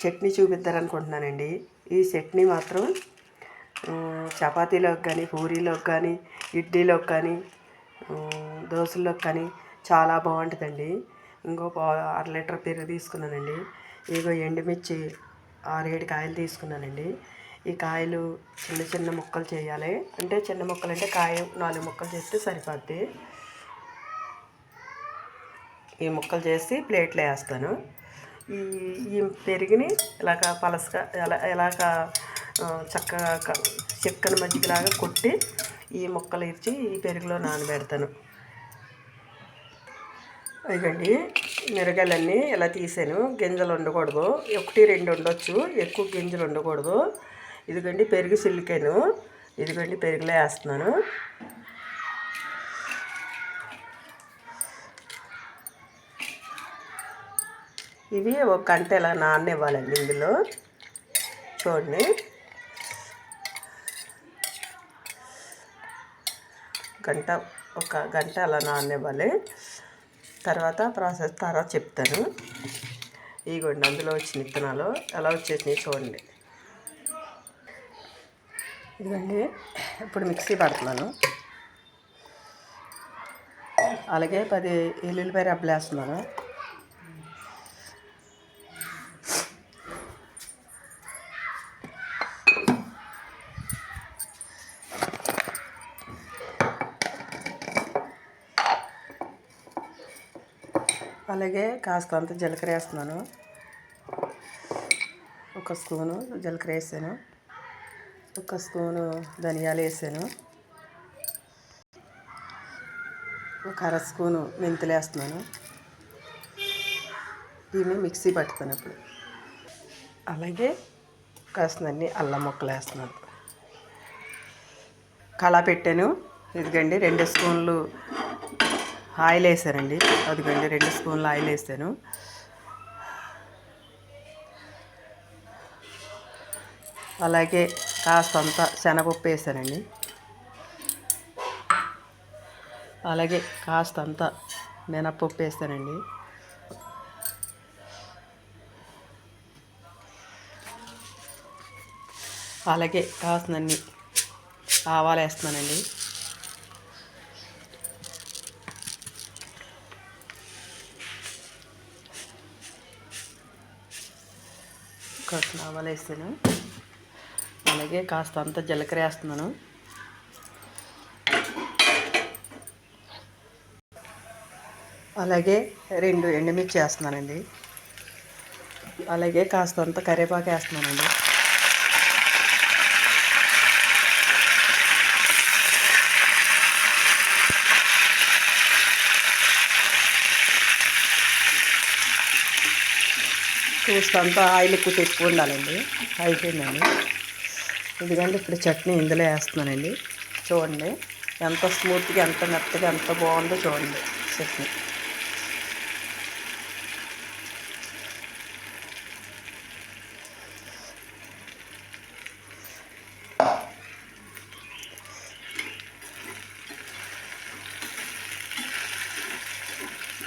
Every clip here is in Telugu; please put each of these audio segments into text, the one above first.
చట్నీ చూపిద్దారనుకుంటున్నానండి. ఈ చట్నీ మాత్రం చపాతీలోకి కానీ పూరీలోకి కానీ ఇడ్లీలోకి కానీ దోశల్లోకి కానీ చాలా బాగుంటుందండి. ఇంకో పా అర లీటర్ పెరుగు తీసుకున్నానండి. ఇగో ఎండుమిర్చి ఆరేడు కాయలు తీసుకున్నానండి. ఈ కాయలు చిన్న చిన్న ముక్కలు చేయాలి. అంటే చిన్న ముక్కలు అంటే కాయ నాలుగు ముక్కలు చేస్తే సరిపోద్ది. ఈ ముక్కలు చేసి ప్లేట్లో వేస్తాను. ఈ ఈ పెరుగుని ఇలాగ పలసగా ఎలా ఇలాగ చక్కగా క- మజ్జిగలాగా కొట్టి ఈ ముక్కలు ఇచ్చి ఈ పెరుగులో నానబెడతాను. ఇదండి మిరగాయలన్నీ ఇలా తీసాను. గింజలు ఉండకూడదు. ఒకటి రెండు ఉండొచ్చు. ఎక్కువ గింజలు ఉండకూడదు. ఇదిగండి పెరుగు సిల్లికాను ఇదిగండి పెరుగులో వేస్తున్నాను. ఇవి ఒక గంట ఇలా నాననివ్వాలండి ఇందులో. చూడండి. గంట ఒక గంట అలా నాననివ్వాలి. తర్వాత ప్రాసెస్ తర్వాత చెప్తాను. ఇగోండి అందులో వచ్చిన విత్తనాలు ఎలా వచ్చేసినాయి చూడండి. ఇదిగోండి ఇప్పుడు మిక్సీ పడుతున్నాను. అలాగే పది ఎల్లుల్లిపాయ రబ్బలు అలాగే కాస్తంత జీలకర్ర వేస్తున్నాను. ఒక స్పూను జీలకర్ర వేసాను. ఒక స్పూను ధనియాలు వేసాను. ఒక అర స్పూను మెంతులు వేస్తున్నాను. దీన్ని మిక్సీ పట్టుతాను ఇప్పుడు. అలాగే కాసినన్ని అల్లం ముక్కలు వేస్తున్నాను. కళా పెట్టాను. ఇదిగండి రెండు స్పూన్లు ఆయిల్ వేసానండి అదిగండి రెండు స్పూన్లు ఆయిల్ వేసాను. అలాగే కాస్తంత శనగపప్పు వేసానండి. అలాగే కాస్తంత మినప్పప్పు వేస్తానండి అలాగే కాసినన్ని ఆవాలు వేస్తున్నానండి. కాసిన ఆవాలు వేస్తాను అలాగే కాస్త అంత జీలకర్ర వేస్తున్నాను. అలాగే రెండు ఎండుమిర్చి వేస్తున్నానండి. అలాగే కాస్త అంత కరివేపాకు వేస్తున్నానండి. చూస్తంత ఆయిల్ ఎక్కువ తెచ్చుకు ఉండాలండి అయిపోయిందండి. ఎందుకంటే ఇప్పుడు చట్నీ ఇందులో వేస్తున్నానండి. చూడండి. ఎంత స్మూత్గా ఎంత మెత్తగా ఎంత బాగుందో చూడండి చట్నీ.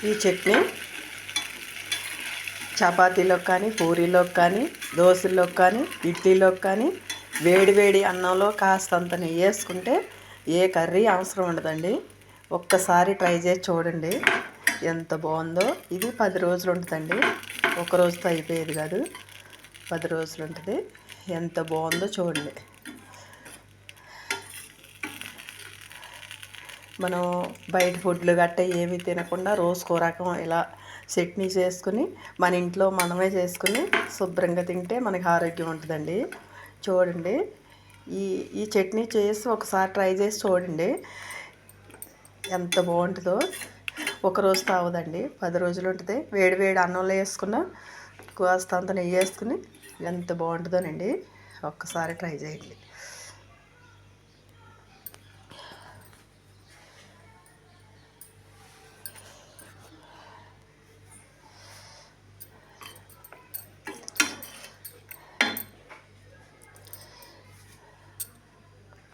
ఈ చట్నీ చపాతీలోకి కానీ పూరీలోకి కానీ దోశల్లోకి కానీ ఇడ్లీలోకి కానీ వేడి వేడి అన్నంలో కాస్తంత నెయ్యి వేసుకుంటే ఏ కర్రీ అవసరం ఉండదండి. ఒక్కసారి ట్రై చేసి చూడండి. ఎంత బాగుందో. ఇది పది రోజులు ఉంటుందండి. ఒక రోజుతో అయిపోయేది కాదు. పది రోజులు ఉంటుంది. ఎంత బాగుందో చూడండి. మనం బయట ఫుడ్లు గట్ట ఏమీ తినకుండా రోజుకో రకం ఇలా చట్నీ చేసుకుని మన ఇంట్లో మనమే చేసుకుని శుభ్రంగా తింటే మనకి ఆరోగ్యం ఉంటుందండి. చూడండి ఈ ఈ చట్నీ చేసి ఒకసారి ట్రై చేసి చూడండి. ఎంత బాగుంటుందో. ఒకరోజు తావదండి పది రోజులు ఉంటుంది. వేడి వేడి అన్నంలో వేసుకున్న కాస్త అంత నెయ్యి వేసుకుని ఎంత బాగుంటుందోనండి. ఒక్కసారి ట్రై చేయండి.